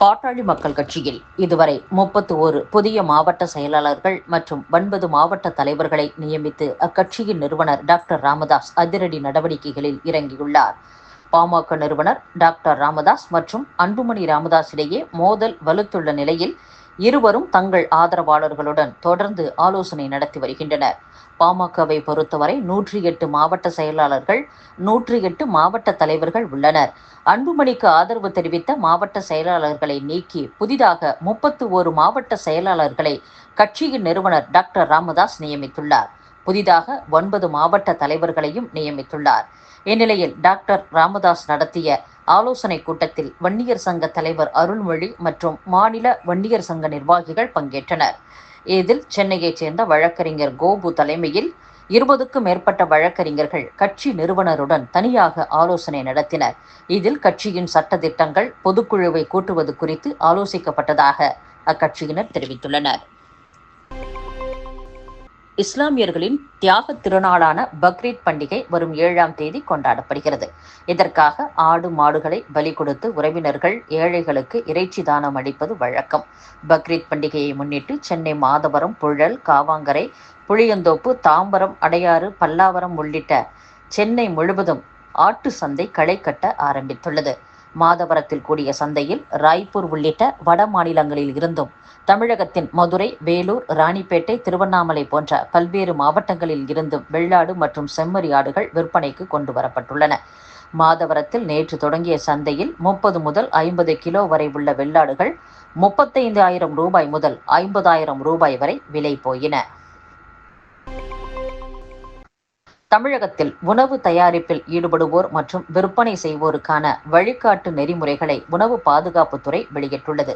பாட்டாளி மக்கள் கட்சியில் இதுவரை முப்பத்து ஒரு புதிய மாவட்ட செயலாளர்கள் மற்றும் ஒன்பது மாவட்ட தலைவர்களை நியமித்து அக்கட்சியின் நிறுவனர் டாக்டர் ராமதாஸ் அதிரடி நடவடிக்கைகளில் இறங்கியுள்ளார். பாமக நிறுவனர் டாக்டர் ராமதாஸ் மற்றும் அன்புமணி ராமதாஸ் இடையே மோதல் வலுத்துள்ள நிலையில் இருவரும் தங்கள் ஆதரவாளர்களுடன் தொடர்ந்து ஆலோசனை நடத்தி வருகின்றனர். பாமகவை பொறுத்தவரை நூற்றி எட்டு மாவட்ட செயலாளர்கள் நூற்றி எட்டு மாவட்ட தலைவர்கள் உள்ளனர். அன்புமணிக்கு ஆதரவு தெரிவித்த மாவட்ட செயலாளர்களை நீக்கி புதிதாக முப்பத்து ஒரு மாவட்ட செயலாளர்களை கட்சியின் நிறுவனர் டாக்டர் ராமதாஸ் நியமித்துள்ளார். புதிதாக ஒன்பது மாவட்ட தலைவர்களையும் நியமித்துள்ளார். இந்நிலையில் டாக்டர் ராமதாஸ் நடத்திய ஆலோசனை கூட்டத்தில் வன்னியர் சங்க தலைவர் அருள்மொழி மற்றும் மாநில வன்னியர் சங்க நிர்வாகிகள் பங்கேற்றனர். இதில் சென்னையைச் சேர்ந்த வழக்கறிஞர் கோபு தலைமையில் இருபதுக்கும் மேற்பட்ட வழக்கறிஞர்கள் கட்சி நிறுவனருடன் தனியாக ஆலோசனை நடத்தினர். இதில் கட்சியின் சட்ட திட்டங்கள் பொதுக்குழுவை கூட்டுவது குறித்து ஆலோசிக்கப்பட்டதாக அக்கட்சியினர் தெரிவித்துள்ளனர். இஸ்லாமியர்களின் தியாக திருநாளான பக்ரீத் பண்டிகை வரும் ஏழாம் தேதி கொண்டாடப்படுகிறது. இதற்காக ஆடு மாடுகளை பலி கொடுத்து உறவினர்கள் ஏழைகளுக்கு இறைச்சி தானம் அளிப்பது வழக்கம். பக்ரீத் பண்டிகையை முன்னிட்டு சென்னை மாதவரம் புழல் காவாங்கரை புளியந்தோப்பு தாம்பரம் அடையாறு பல்லாவரம் உள்ளிட்ட சென்னை முழுவதும் ஆட்டு சந்தை களை கட்ட ஆரம்பித்துள்ளது. மாதவரத்தில் கூடிய சந்தையில் ராய்ப்பூர் உள்ளிட்ட வட மாநிலங்களில் இருந்தும் தமிழகத்தின் மதுரை வேலூர் ராணிப்பேட்டை திருவண்ணாமலை போன்ற பல்வேறு மாவட்டங்களில் இருந்தும் வெள்ளாடு மற்றும் செம்மறி ஆடுகள் விற்பனைக்கு கொண்டு வரப்பட்டுள்ளன. மாதவரத்தில் நேற்று தொடங்கிய சந்தையில் முப்பது முதல் ஐம்பது கிலோ வரை உள்ள வெள்ளாடுகள் முப்பத்தைந்து ஆயிரம் ரூபாய் முதல் ஐம்பதாயிரம் ரூபாய் வரை விலை போயின. தமிழகத்தில் உணவு தயாரிப்பில் ஈடுபடுவோர் மற்றும் விற்பனை செய்வோருக்கான வழிகாட்டு நெறிமுறைகளை உணவு பாதுகாப்புத்துறை வெளியிட்டுள்ளது.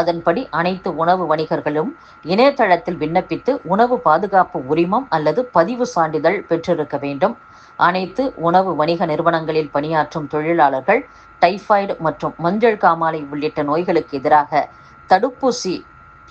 அதன்படி அனைத்து உணவு வணிகர்களும் இணையதளத்தில் விண்ணப்பித்து உணவு பாதுகாப்பு உரிமம் அல்லது பதிவு சான்றிதழ் பெற்றிருக்க வேண்டும். அனைத்து உணவு வணிக நிறுவனங்களில் பணியாற்றும் தொழிலாளர்கள் டைபாய்டு மற்றும் மஞ்சள் காமாலை உள்ளிட்ட நோய்களுக்கு எதிராக தடுப்பூசி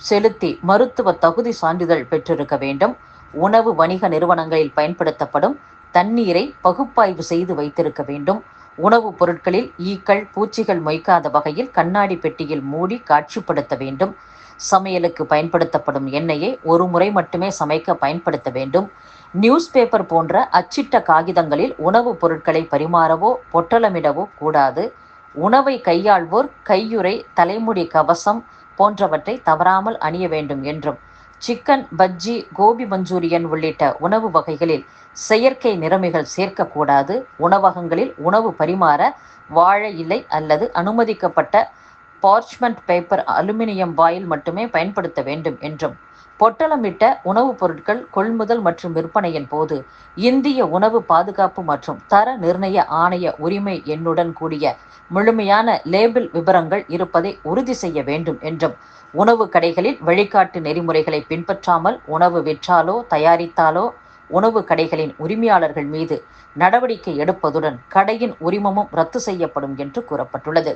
செலுத்தி மருத்துவ தகுதி சான்றிதழ் பெற்றிருக்க வேண்டும். உணவு வணிக நிறுவனங்களில் பயன்படுத்தப்படும் தண்ணீரை பகுப்பாய்வு செய்து வைத்திருக்க வேண்டும். உணவுப் பொருட்களில் ஈக்கள் பூச்சிகள் மொய்க்காத வகையில் கண்ணாடி பெட்டியில் மூடி காட்சிப்படுத்த வேண்டும். சமையலுக்கு பயன்படுத்தப்படும் எண்ணெயை ஒரு முறை மட்டுமே சமைக்க பயன்படுத்த வேண்டும். நியூஸ் பேப்பர் போன்ற அச்சிட்ட காகிதங்களில் உணவுப் பொருட்களை பரிமாறவோ பொட்டலமிடவோ கூடாது. உணவை கையாள்வோர் கையுறை தலைமுடி கவசம் போன்றவற்றை தவறாமல் அணிய வேண்டும் என்றும் சிக்கன் பஜ்ஜி கோபி மஞ்சூரியன் உள்ளிட்ட உணவு வகைகளில் செயற்கை நிறமிகள் சேர்க்கக்கூடாது. உணவகங்களில் உணவு பரிமாற வாழை இலை அல்லது அனுமதிக்கப்பட்ட பார்ச்மெண்ட் பேப்பர் அலுமினியம் வாயில் மட்டுமே பயன்படுத்த வேண்டும் என்றும் பொட்டலமிட்ட உணவுப் பொருட்கள் கொள்முதல் மற்றும் விற்பனையின் போது இந்திய உணவு பாதுகாப்பு மற்றும் தர நிர்ணய ஆணைய உரிமை எண்ணுடன் கூடிய முழுமையான லேபிள் விவரங்கள் இருப்பதை உறுதி செய்ய வேண்டும் என்றும் உணவு கடைகளில் வழிகாட்டு நெறிமுறைகளை பின்பற்றாமல் உணவு விற்றாலோ தயாரித்தாலோ உணவு கடைகளின் உரிமையாளர்கள் மீது நடவடிக்கை எடுப்பதுடன் கடையின் உரிமமும் ரத்து செய்யப்படும் என்று கூறப்பட்டுள்ளது.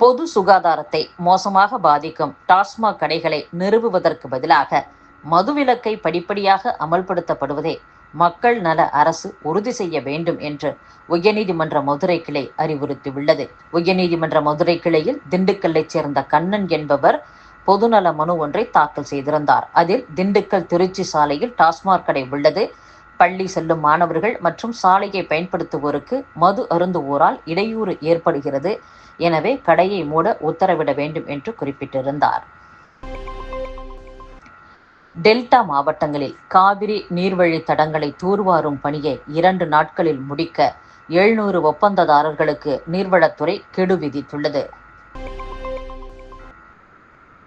பொது சுகாதாரத்தை மோசமாக பாதிக்கும் டாஸ்மாக் கடைகளை நிறுவுவதற்கு பதிலாக மதுவிலக்கை படிப்படியாக அமல்படுத்தப்படுவதே மக்கள் நல அரசு உறுதி செய்ய வேண்டும் என்று உயர்நீதிமன்ற மதுரை கிளை அறிவுறுத்தியுள்ளது. உயர்நீதிமன்ற மதுரை கிளையில் திண்டுக்கல்லைச் சேர்ந்த கண்ணன் என்பவர் பொதுநல மனு ஒன்றை தாக்கல் செய்திருந்தார். அதில் திண்டுக்கல் திருச்சி சாலையில் டாஸ்மாக் கடை உள்ளது. பள்ளி செல்லும் மாணவர்கள் மற்றும் சாலையை பயன்படுத்துவோருக்கு மது அருந்துவோரால் இடையூறு ஏற்படுகிறது. எனவே கடையை மூட உத்தரவிட வேண்டும் என்று குறிப்பிட்டிருந்தார். டெல்டா மாவட்டங்களில் காவிரி நீர்வழி தடங்களை தூர்வாரும் பணியை இரண்டு நாட்களில் முடிக்க எழுநூறு ஒப்பந்ததாரர்களுக்கு நீர்வளத்துறை கெடு விதித்துள்ளது.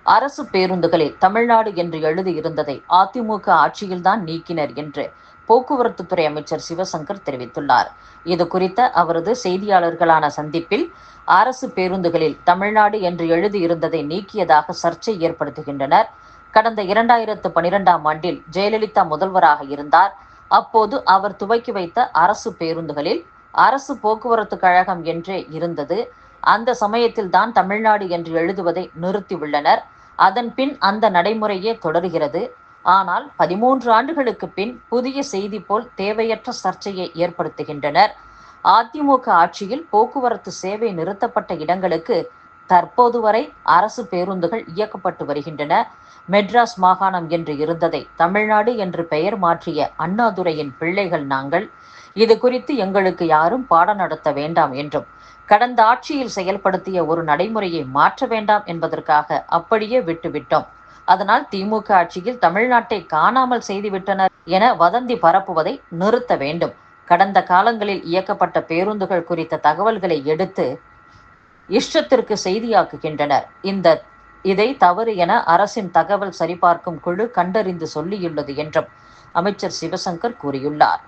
அரசு பேருந்துகளில் தமிழ்நாடு என்று எழுதியிருந்ததை அதிமுக ஆட்சியில்தான் நீக்கினர் என்று போக்குவரத்து துறை அமைச்சர் சிவசங்கர் தெரிவித்துள்ளார். இது குறித்த அவரது செய்தியாளர்களான சந்திப்பில் அரசு பேருந்துகளில் தமிழ்நாடு என்று எழுதியிருந்ததை நீக்கியதாக சர்ச்சை ஏற்படுத்துகின்றனர். கடந்த இரண்டாயிரத்து பனிரெண்டாம் ஆண்டில் ஜெயலலிதா முதல்வராக இருந்தார். அப்போது அவர் துவக்கி வைத்த அரசு பேருந்துகளில் அரசு போக்குவரத்து கழகம் என்றே இருந்தது. அந்த சமயத்தில் தான் தமிழ்நாடு என்று எழுதுவதை நிறுத்தியுள்ளனர். அதன் பின் அந்த நடைமுறையே தொடர்கிறது. ஆனால் பதிமூன்று ஆண்டுகளுக்கு பின் புதிய செய்தி போல் தேவையற்ற சர்ச்சையை ஏற்படுத்துகின்றனர். அதிமுக ஆட்சியில் போக்குவரத்து சேவை நிறுத்தப்பட்ட இடங்களுக்கு தற்போது வரை அரசு பேருந்துகள் இயக்கப்பட்டு வருகின்றன. மெட்ராஸ் மாகாணம் என்று இருந்ததை தமிழ்நாடு என்று பெயர் மாற்றிய அண்ணாதுரையின் பிள்ளைகள் நாங்கள். இது குறித்து எங்களுக்கு யாரும் பாடம் நடத்த வேண்டாம் என்றும் கடந்த ஆட்சியில் செயல்படுத்திய ஒரு நடைமுறையை மாற்ற வேண்டாம் என்பதற்காக அப்படியே விட்டுவிட்டோம். அதனால் திமுக ஆட்சியில் தமிழ்நாட்டை காணாமல் செய்துவிட்டனர் என வதந்தி பரப்புவதை நிறுத்த வேண்டும். கடந்த காலங்களில் இயக்கப்பட்ட பேருந்துகள் குறித்த தகவல்களை எடுத்து இஷ்டத்திற்கு செய்தியாக்குகின்றனர். இந்த இதை தவறு என அரசின் தகவல் சரிபார்க்கும் குழு கண்டறிந்து சொல்லியுள்ளது என்றும் அமைச்சர் சிவசங்கர் கூறியுள்ளார்.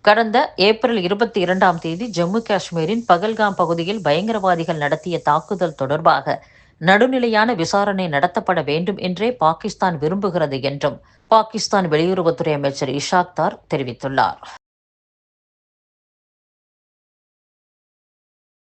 கடந்த ஏப்ரல் இருபத்தி இரண்டாம் தேதி ஜம்மு காஷ்மீரின் பகல்காம் பகுதியில் பயங்கரவாதிகள் நடத்திய தாக்குதல் தொடர்பாக நடுநிலையான விசாரணை நடத்தப்பட வேண்டும் என்றே பாகிஸ்தான் விரும்புகிறது என்றும் பாகிஸ்தான் வெளியுறவுத்துறை அமைச்சர் இஷாக்தார் தெரிவித்துள்ளார்.